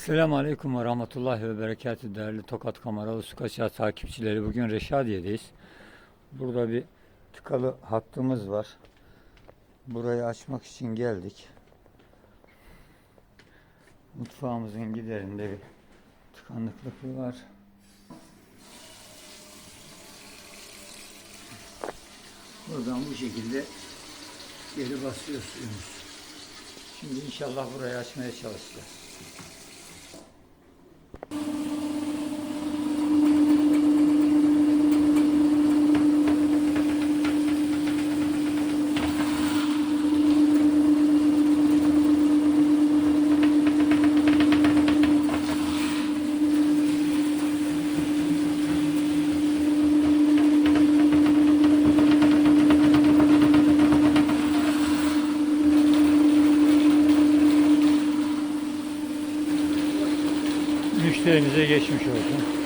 Selamun Aleyküm ve Rahmetullahi ve Berekatü değerli Tokat Kameralı Su Kaçağı takipçileri. Bugün Reşadiye'deyiz. Burada bir tıkalı hattımız var. Burayı açmak için geldik. Mutfağımızın giderinde bir tıkanıklık var. Buradan bu şekilde geri basıyor suyumuz. Şimdi inşallah burayı açmaya çalışacağız. Müşterimize geçmiş olsun.